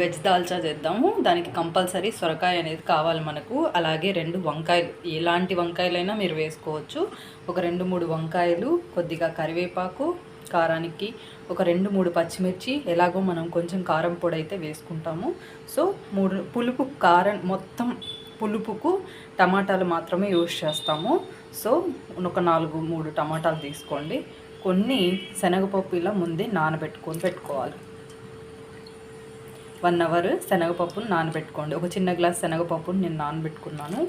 Veg dalcha చేద్దాము. దానికి compulsory సొరకాయ అనేది కావాలి మనకు. అలాగే రెండు వంకాయలు. ఎలాంటి వంకాయలైనా మీరు వేసుకోవచ్చు. ఒక రెండు మూడు వంకాయలు కొద్దిగా కరివేపాకు కారానికి ఒక రెండు మూడు పచ్చిమిర్చి ఎలాగో మనం కొంచెం కారం పొడి అయితే వేసుకుంటాము. సో మూడు పులుపు కారం మొత్తం పులుపుకు టమాటాలు మాత్రమే యూజ్ చేస్తాము. సో ఒక నాలుగు మూడు టమాటాలు తీసుకోండి. కొన్ని శనగపప్పు ఇలా ముందే నానబెట్టుకొని పెట్టుకోవాలి. వన్ అవర్ శనగపప్పును నానబెట్టుకోండి. ఒక చిన్న గ్లాస్ శనగపప్పును నేను నానబెట్టుకున్నాను.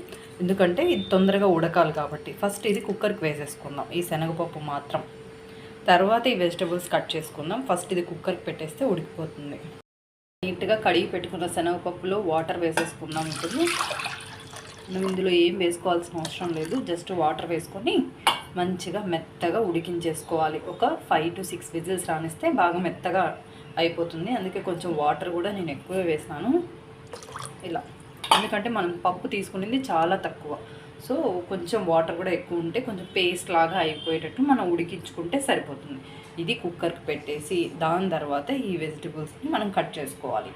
ఎందుకంటే ఇది తొందరగా ఉడకాలి కాబట్టి. ఫస్ట్ ఇది కుక్కర్కి వేసేసుకుందాం. ఈ శనగపప్పు మాత్రం. తర్వాత ఈ వెజిటబుల్స్ కట్ చేసుకుందాం. ఫస్ట్ ఇది కుక్కర్కి పెట్టేస్తే ఉడికిపోతుంది. నీట్గా కడిగి పెట్టుకున్న శనగపప్పులో వాటర్ వేసేసుకుందాం ఇప్పుడు. మనం ఇందులో ఏం వేసుకోవాల్సిన అవసరం లేదు. జస్ట్ వాటర్ వేసుకొని మంచిగా మెత్తగా ఉడికించేసుకోవాలి. ఒక ఫైవ్ టు సిక్స్ విజిల్స్ రానిస్తే బాగా మెత్తగా అయిపోతుంది. అందుకే కొంచెం వాటర్ కూడా నేను ఎక్కువ వేసాను. ఇలా. ఎందుకంటే మనం పప్పు తీసుకునేది చాలా తక్కువ. సో కొంచెం వాటర్ కూడా ఎక్కువ ఉంటే కొంచెం పేస్ట్ లాగా అయిపోయేటట్టు మనం ఉడికించుకుంటే సరిపోతుంది. ఇది కుక్కర్కి పెట్టేసి దాని తర్వాత ఈ వెజిటబుల్స్ని మనం కట్ చేసుకోవాలి.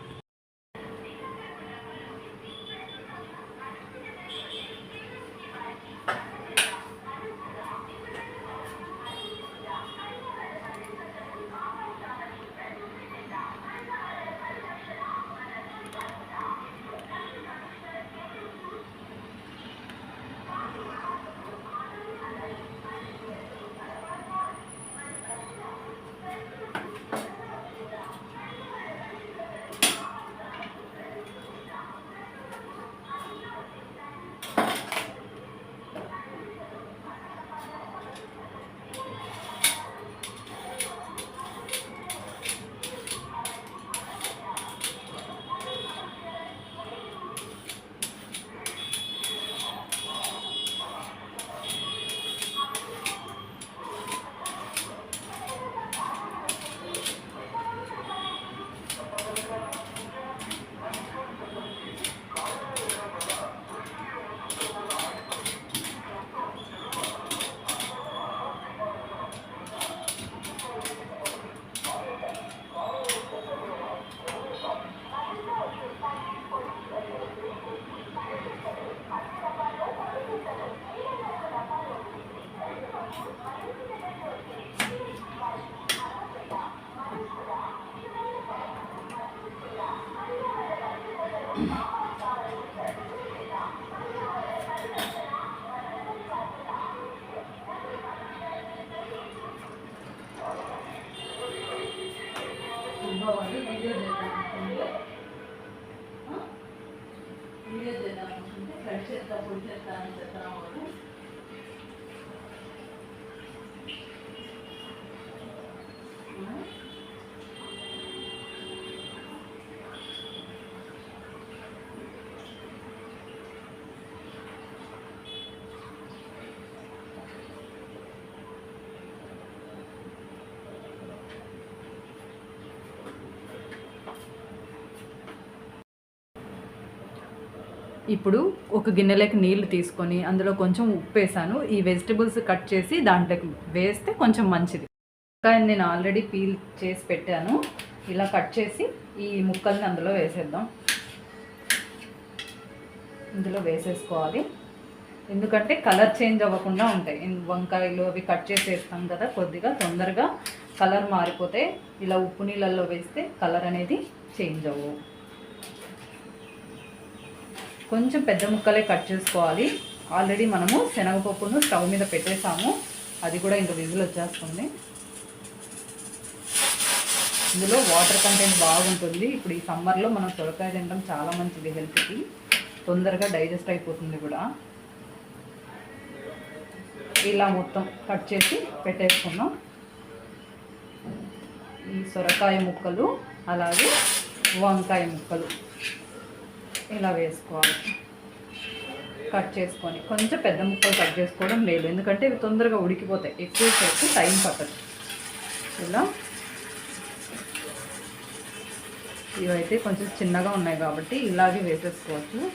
Mm-hmm. ఇప్పుడు ఒక గిన్నెలోకి నీళ్ళు తీసుకొని అందులో కొంచెం ఉప్పు వేసాను. ఈ వెజిటబుల్స్ కట్ చేసి దాంట్లోకి వేస్తే కొంచెం మంచిది. ఇంకా నేను ఆల్రెడీ పీల్ చేసి పెట్టాను. ఇలా కట్ చేసి ఈ ముక్కల్ని అందులో వేసేద్దాం. ఇందులో వేసేసుకోవాలి. ఎందుకంటే కలర్ చేంజ్ అవ్వకుండా ఉంటాయి. వంకాయలు అవి కట్ చేసి వేస్తాం కదా కొద్దిగా తొందరగా కలర్ మారిపోతే ఇలా ఉప్పు నీళ్ళల్లో వేస్తే కలర్ అనేది చేంజ్ అవ్వవు కొంచెం పెద్ద ముక్కలే కట్ చేసుకోవాలి. ఆల్రెడీ మనము శనగపప్పును స్టవ్ మీద పెట్టేసాము అది కూడా ఇంకా విజిల్ వచ్చేస్తుంది. ఇందులో వాటర్ కంటెంట్ బాగుంటుంది. ఇప్పుడు ఈ సమ్మర్లో మనం సొరకాయ తినడం చాలా మంచిది హెల్త్కి. తొందరగా డైజెస్ట్ అయిపోతుంది కూడా. ఇలా మొత్తం కట్ చేసి పెట్టేసుకున్నాం. ఈ సొరకాయ ముక్కలు అలాగే వంకాయ ముక్కలు. ఇలా వేసుకోవాలి. కట్ చేసుకొని కొంచెం పెద్ద ముక్కలు కట్ చేసుకోవడం లేదు. ఎందుకంటే ఇవి తొందరగా ఉడికిపోతాయి. ఎక్కువ సేపు టైం పట్టదు. ఇలా. ఇవైతే కొంచెం చిన్నగా ఉన్నాయి కాబట్టి ఇలాగే వేసేసుకోవచ్చు.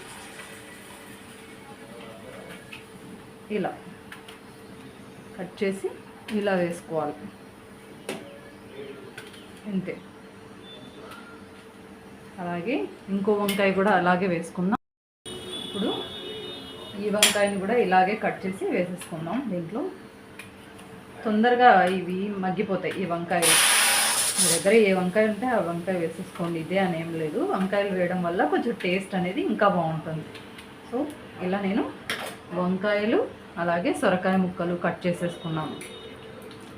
ఇలా. కట్ చేసి ఇలా వేసుకోవాలి. అంతే అలాగే ఇంకో వంకాయ కూడా అలాగే వేసుకుందాం. ఇప్పుడు ఈ వంకాయని కూడా ఇలాగే కట్ చేసి వేసేసుకుందాం దీంట్లో. తొందరగా ఇవి మగ్గిపోతాయి ఈ వంకాయలు. మీ దగ్గర ఏ వంకాయ ఉంటే ఆ వంకాయ వేసేసుకోండి ఇదే అని ఏం లేదు. వంకాయలు వేయడం వల్ల కొంచెం టేస్ట్ అనేది ఇంకా బాగుంటుంది. సో ఇలా నేను వంకాయలు అలాగే సొరకాయ ముక్కలు కట్ చేసేసుకున్నాను.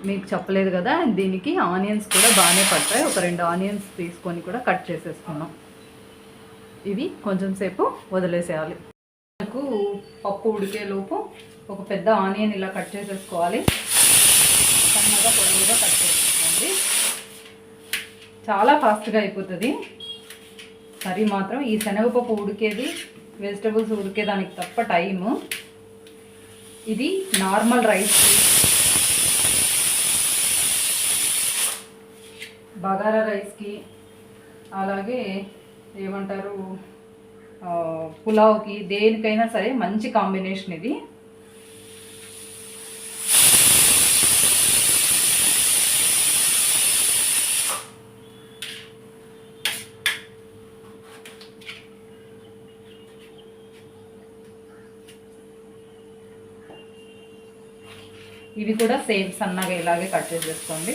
మీకు చెప్పలేదు కదా దీనికి ఆనియన్స్ కూడా బాగానే పడతాయి. ఒక రెండు ఆనియన్స్ తీసుకొని కూడా కట్ చేసేసుకున్నాం. ఇవి కొంచెం సేపు వదిలేసేయాలి. మనకు పప్పు ఉడికే లోపు ఒక పెద్ద ఆనియన్ ఇలా కట్ చేసేసుకోవాలి. సన్నగా పొడవుగా కట్ చేసుకోండి చాలా ఫాస్ట్గా అయిపోతుంది. కర్రీ మాత్రం ఈ శనగపప్పు ఉడికేది వెజిటబుల్స్ ఉడికేదానికి తప్ప టైము. ఇది నార్మల్ రైస్ బగారా రైస్కి అలాగే ఏమంటారు పులావ్కి దేనికైనా సరే మంచి కాంబినేషన్ ఇది. ఇవి కూడా సేమ్ సన్నగా ఇలాగే కట్ చేసేసుకోండి.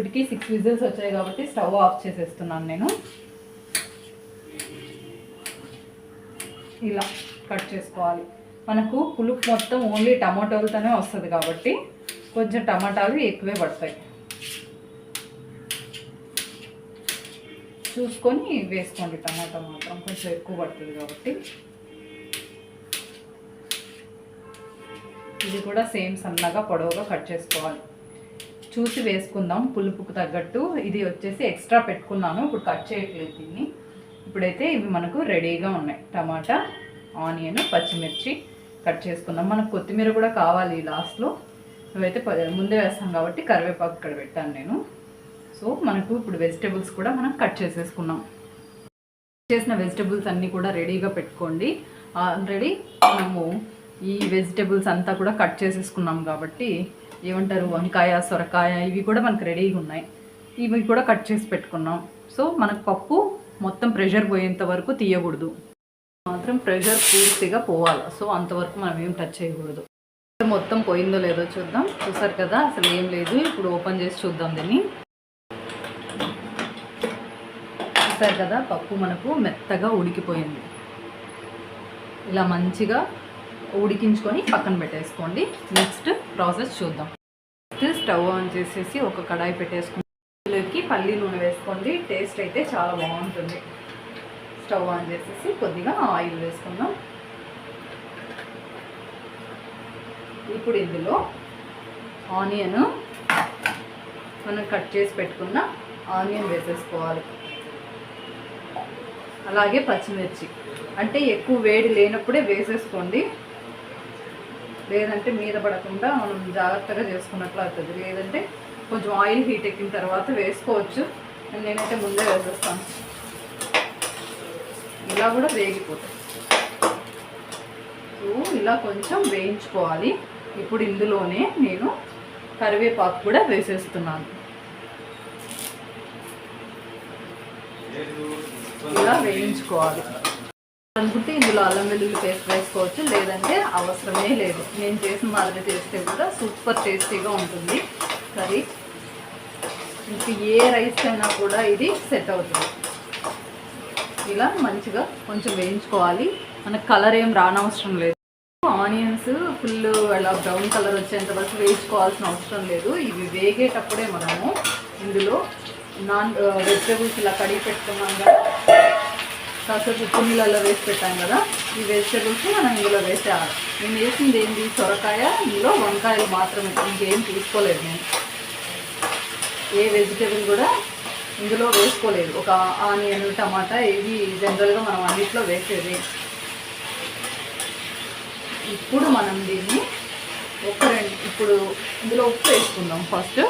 ఇప్పటికి సిక్స్ విజిల్స్ వచ్చాయి కాబట్టి స్టవ్ ఆఫ్ చేసేస్తున్నాను నేను. ఇలా కట్ చేసుకోవాలి. మనకు పులుపు మొత్తం ఓన్లీ టమాటోలతోనే వస్తుంది కాబట్టి కొంచెం టమాటాలు ఎక్కువే పడతాయి. చూసుకొని వేసుకోండి టమాటా మాత్రం కొంచెం ఎక్కువ పడుతుంది కాబట్టి. ఇది కూడా సేమ్ సన్నగా పొడవుగా కట్ చేసుకోవాలి. చూసి వేసుకుందాం పులుపుకు తగ్గట్టు. ఇది వచ్చేసి ఎక్స్ట్రా పెట్టుకున్నాను. ఇప్పుడు కట్ చేయట్లేదు దీన్ని. ఇప్పుడైతే ఇవి మనకు రెడీగా ఉన్నాయి. టమాటా ఆనియన్ పచ్చిమిర్చి కట్ చేసుకుందాం. మనకు కొత్తిమీర కూడా కావాలి లాస్ట్లో. ఇవైతే ముందే వేస్తాం కాబట్టి కరివేపాకు ఇక్కడ పెట్టాను నేను. సో మనకు ఇప్పుడు వెజిటేబుల్స్ కూడా మనం కట్ చేసేసుకున్నాం. చేసిన వెజిటేబుల్స్ అన్నీ కూడా రెడీగా పెట్టుకోండి. ఆల్రెడీ మనము ఈ వెజిటేబుల్స్ అంతా కూడా కట్ చేసేసుకున్నాం కాబట్టి ఏమంటారు? వంకాయ సొరకాయ ఇవి కూడా మనకు రెడీగా ఉన్నాయి. ఇవి కూడా కట్ చేసి పెట్టుకున్నాం. సో మనకు పప్పు మొత్తం ప్రెషర్ పోయేంత వరకు తీయకూడదు. మాత్రం ప్రెషర్ పూర్తిగా పోవాలి. సో అంతవరకు మనం ఏం టచ్ చేయకూడదు. మొత్తం పోయిందో లేదో చూద్దాం. చూసారు కదా? అసలు ఏం లేదు. ఇప్పుడు ఓపెన్ చేసి చూద్దాం దీన్ని. చూసారు కదా? పప్పు మనకు మెత్తగా ఉడికిపోయింది. ఇలా మంచిగా ఉడికించుకొని పక్కన పెట్టేసుకోండి. నెక్స్ట్ ప్రాసెస్ చూద్దాం. నెక్స్ట్ స్టవ్ ఆన్ చేసేసి ఒక కడాయి పెట్టేసుకుని పల్లి నూనె వేసుకోండి. టేస్ట్ అయితే చాలా బాగుంటుంది. స్టవ్ ఆన్ చేసేసి కొద్దిగా ఆయిల్ వేసుకుందాం. ఇప్పుడు ఇందులో ఆనియన్ మనం కట్ చేసి పెట్టుకున్న ఆనియన్ వేసేసుకోవాలి. అలాగే పచ్చిమిర్చి. అంటే ఎక్కువ వేడి లేనప్పుడే వేసేసుకోండి. లేదంటే మీద పడకుండా మనం జాగ్రత్తగా చేసుకున్నట్లు అవుతుంది. లేదంటే కొంచెం ఆయిల్ హీట్ ఎక్కిన తర్వాత వేసుకోవచ్చు. నేనైతే ముందే వేసేస్తాను. ఇలా కూడా వేగిపోతాయి. సో ఇలా కొంచెం వేయించుకోవాలి. ఇప్పుడు ఇందులోనే నేను కరివేపాకు కూడా వేసేస్తున్నాను. ఇలా వేయించుకోవాలి. ఇందులో అల్లం వెల్లుల్లి పేస్ట్ వేసుకోవచ్చు. లేదంటే అవసరమే లేదు. నేను చేసిన మాదిరి చేస్తే కూడా సూపర్ టేస్టీగా ఉంటుంది. కర్రీ. ఇంకా ఏ రైస్ అయినా కూడా ఇది సెట్ అవుతుంది. ఇలా మంచిగా కొంచెం వేయించుకోవాలి. మనకు కలర్ ఏం రానవసరం లేదు. ఆనియన్స్ ఫుల్ అలా బ్రౌన్ కలర్ వచ్చేంత వరకు వేయించుకోవాల్సిన అవసరం లేదు. ఇవి వేగేటప్పుడే మనము ఇందులో నాన్ వెజిటేబుల్స్ ఇలా కడిగి పెట్టుకున్నాం కదా కాసేపు ఉప్పు నీళ్ళల్లో వేసి పెట్టాం కదా ఈ వెజిటేబుల్స్ మనం ఇందులో వేసేయాలి. నేను వేసింది ఏంటి సొరకాయ ఇందులో వంకాయలు మాత్రమే. ఇంకేం తీసుకోలేదు నేను. ఏ వెజిటేబుల్ కూడా ఇందులో వేసుకోలేదు. ఒక ఆనియన్ టమాటా ఇవి జనరల్గా మనం అన్నిట్లో వేసేది. ఇప్పుడు మనం దీన్ని ఒక రెండు ఇప్పుడు ఇందులో ఉప్పు వేసుకుందాం. ఫస్ట్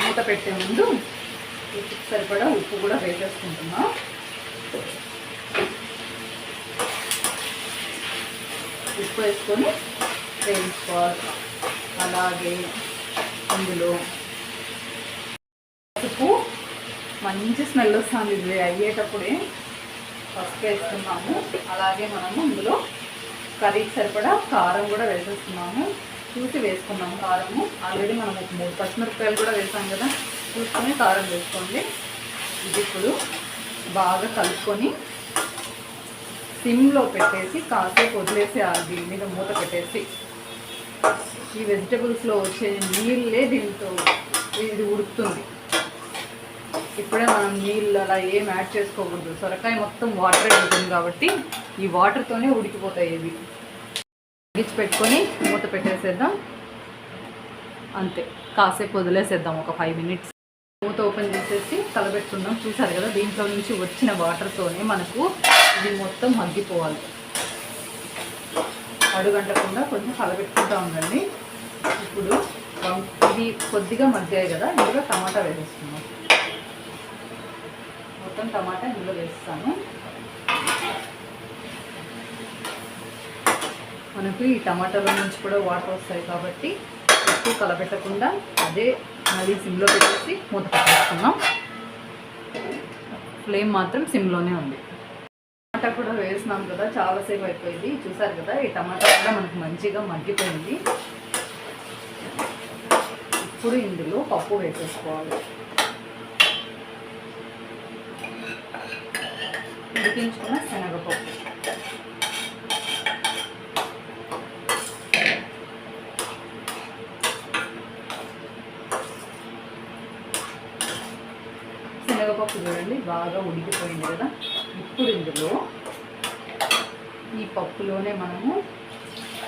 మూత పెట్టే ముందు ఉప్పుకి సరిపడా ఉప్పు కూడా వేసేసుకుంటున్నాం. ఉప్పు వేసుకొని వేయించుకోవాలి. అలాగే ఇందులో పసుపు మంచి స్మెల్ వస్తుంది ఇది అయ్యేటప్పుడే. పసుపు వేస్తున్నాము అలాగే మనము ఇందులో కర్రీకి సరిపడా కారం కూడా వేసేస్తున్నాము చూసి వేసుకున్నాము కారము. ఆల్రెడీ మనం ఒక మూడు పచ్చిమిరపకాయలు కూడా వేసాం కదా. చూసుకొని కారం వేసుకోండి. ఇది ఇప్పుడు బాగా కలుపుకొని సిమ్లో పెట్టేసి కాసేపు వదిలేసి దీని మీద మూత పెట్టేసి ఈ వెజిటబుల్స్లో వచ్చే నీళ్ళే దీంతో ఇది ఉడుకుతుంది. ఇప్పుడే మనం నీళ్ళు అలా ఏం యాడ్ చేసుకోకూడదు. సొరకాయ మొత్తం వాటర్ ఉంటుంది కాబట్టి ఈ వాటర్తోనే ఉడికిపోతాయి ఇవి. ఉడిచి పెట్టుకొని మూత పెట్టేసేద్దాం. అంతే. కాసేపు వదిలేసేద్దాం ఒక ఫైవ్ మినిట్స్. మూత ఓపెన్ చేసేసి కలబెట్టుకుందాం చూసారు కదా దీంట్లో నుంచి వచ్చిన వాటర్తోనే మనకు ఇది మొత్తం మగ్గిపోవాలి. అడుగంటకుండా కొంచెం కలబెట్టుకుంటూ ఉండండి. ఇప్పుడు ఇది కొద్దిగా మగ్గాయి కదా ఇందులో టమాటా వేసేస్తున్నాం మొత్తం టమాటా ఇందులో వేస్తాను. మనకు ఈ టమాటాలో నుంచి కూడా వాటర్ వస్తాయి కాబట్టి ఎక్కువ కలబెట్టకుండా అదే మళ్ళీ సిమ్లో పెట్టేసి మూత పెట్టేసుకున్నాం ఫ్లేమ్ మాత్రం సిమ్లోనే ఉంది. టమాటా కూడా వేసినాం కదా చాలాసేపు అయిపోయింది. చూసారు కదా ఈ టమాటా కూడా మనకు మంచిగా మగ్గిపోయింది. ఇప్పుడు ఇందులో పప్పు వేసేసుకోవాలి. ఉడికించుకున్న శనగపప్పు శనగపప్పు చూడండి బాగా ఉడికిపోయింది కదా ఇప్పుడు ఇందులో ఈ పప్పులోనే మనము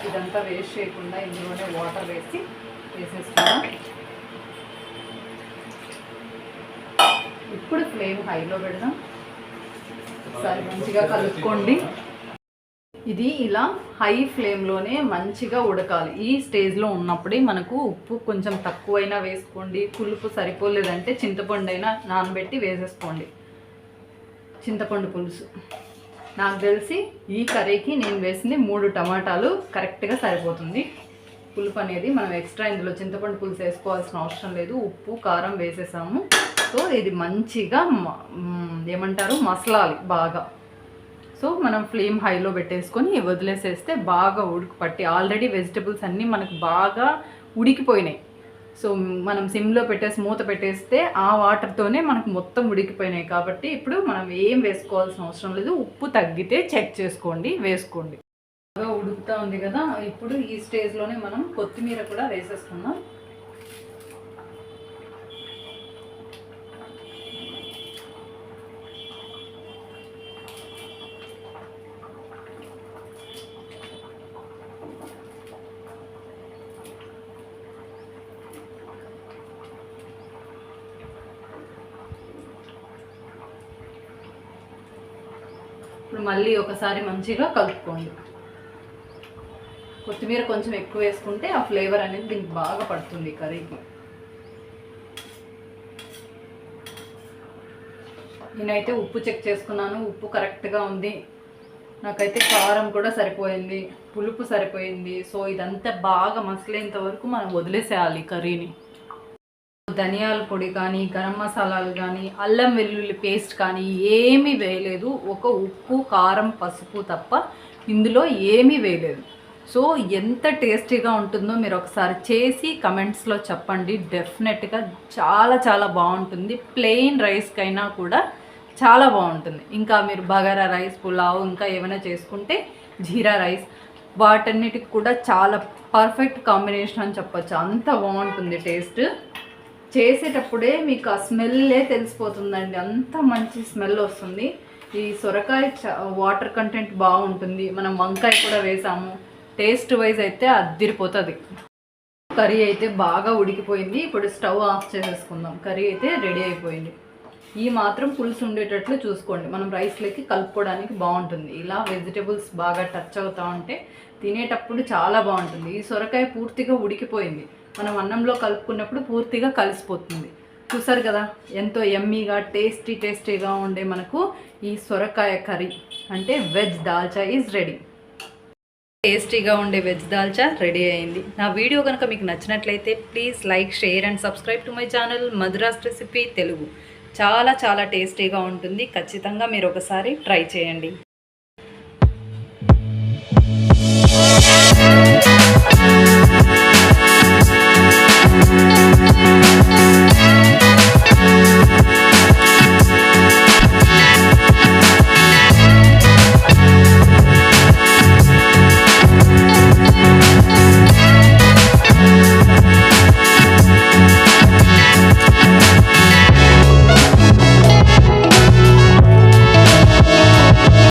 ఇదంతా వేస్ట్ చేయకుండా ఇందులోనే వాటర్ వేసి వేసేస్తున్నాం. ఇప్పుడు ఫ్లేమ్ హైలో పెడదాం. ఒకసారి మంచిగా కలుపుకోండి. ఇది ఇలా హై ఫ్లేమ్లోనే మంచిగా ఉడకాలి. ఈ స్టేజ్లో ఉన్నప్పుడే మనకు ఉప్పు కొంచెం తక్కువైనా వేసుకోండి. పులుపు సరిపోలేదంటే చింతపండు అయినా నానబెట్టి వేసేసుకోండి. చింతపండు పులుసు. నాకు తెలిసి ఈ కర్రీకి నేను వేసింది మూడు టమాటాలు కరెక్ట్గా సరిపోతుంది. పులుపు అనేది మనం ఎక్స్ట్రా ఇందులో చింతపండు పులుసు వేసుకోవాల్సిన అవసరం లేదు. ఉప్పు కారం వేసేసాము. సో ఇది మంచిగా ఏమంటారు? మసలాలి బాగా. సో మనం ఫ్లేమ్ హైలో పెట్టేసుకొని వదిలేసేస్తే బాగా ఉడుకు పట్టి ఆల్రెడీ వెజిటబుల్స్ అన్నీ మనకు బాగా ఉడికిపోయినాయి. సో మనం సిమ్లో పెట్టేసి మూత పెట్టేస్తే ఆ వాటర్తోనే మనకు మొత్తం ఉడికిపోయినాయి. కాబట్టి ఇప్పుడు మనం ఏం వేసుకోవాల్సిన అవసరం లేదు. ఉప్పు తగ్గితే చెక్ చేసుకోండి వేసుకోండి. బాగా ఉడుకుతూ ఉంది కదా. ఇప్పుడు ఈ స్టేజ్లోనే మనం కొత్తిమీర కూడా వేసేసుకుందాం. ఇప్పుడు మళ్ళీ ఒకసారి మంచిగా కలుపుకోండి. కొత్తిమీర కొంచెం ఎక్కువ వేసుకుంటే ఆ ఫ్లేవర్ అనేది దీనికి బాగా పడుతుంది కర్రీకి. నేనైతే ఉప్పు చెక్ చేసుకున్నాను ఉప్పు కరెక్ట్గా ఉంది. నాకైతే కారం కూడా సరిపోయింది పులుపు సరిపోయింది. సో ఇదంతా బాగా మసలేంత వరకు మనం వదిలేసేయాలి కర్రీని. ధనియాల పొడి కానీ గరం మసాలాలు కానీ అల్లం వెల్లుల్లి పేస్ట్ కానీ ఏమీ వేయలేదు. ఒక ఉప్పు కారం పసుపు తప్ప ఇందులో ఏమీ వేయలేదు. సో ఎంత టేస్టీగా ఉంటుందో మీరు ఒకసారి చేసి కమెంట్స్లో చెప్పండి. డెఫినెట్గా చాలా చాలా బాగుంటుంది. ప్లెయిన్ రైస్కైనా కూడా చాలా బాగుంటుంది. ఇంకా మీరు బగారా రైస్ పులావ్ ఇంకా ఏమైనా చేసుకుంటే జీరా రైస్ వాటన్నిటికి కూడా చాలా పర్ఫెక్ట్ కాంబినేషన్ అని చెప్పచ్చు. అంత బాగుంటుంది టేస్ట్. చేసేటప్పుడే మీకు ఆ స్మెల్లే తెలిసిపోతుందండి. అంత మంచి స్మెల్ వస్తుంది. ఈ సొరకాయ చ- వాటర్ కంటెంట్ బాగుంటుంది. మనం వంకాయ కూడా వేసాము. టేస్ట్ వైజ్ అయితే అద్దిరిపోతుంది. కర్రీ అయితే బాగా ఉడికిపోయింది. ఇప్పుడు స్టవ్ ఆఫ్ చేసేసుకుందాం. కర్రీ అయితే రెడీ అయిపోయింది. ఈ మాత్రం పులుసు ఉండేటట్లు చూసుకోండి. మనం రైస్లోకి కలుపుకోవడానికి బాగుంటుంది. ఇలా వెజిటేబుల్స్ బాగా టచ్ అవుతా ఉంటే తినేటప్పుడు చాలా బాగుంటుంది. ఈ సొరకాయ పూర్తిగా ఉడికిపోయింది. మనం అన్నంలో కలుపుకున్నప్పుడు పూర్తిగా కలిసిపోతుంది. చూసారు కదా ఎంతో ఎమ్మీగా టేస్టీ టేస్టీగా ఉండే మనకు ఈ సొరకాయ కర్రీ. అంటే వెజ్ దాల్చా ఈజ్ రెడీ టేస్టీగా ఉండే వెజ్ దాల్చా రెడీ అయింది. నా వీడియో కనుక మీకు నచ్చినట్లయితే please like share and subscribe to my channel Madhura's recipe Telugu చాలా చాలా టేస్టీగా ఉంటుంది. ఖచ్చితంగా మీరు ఒకసారి ట్రై చేయండి.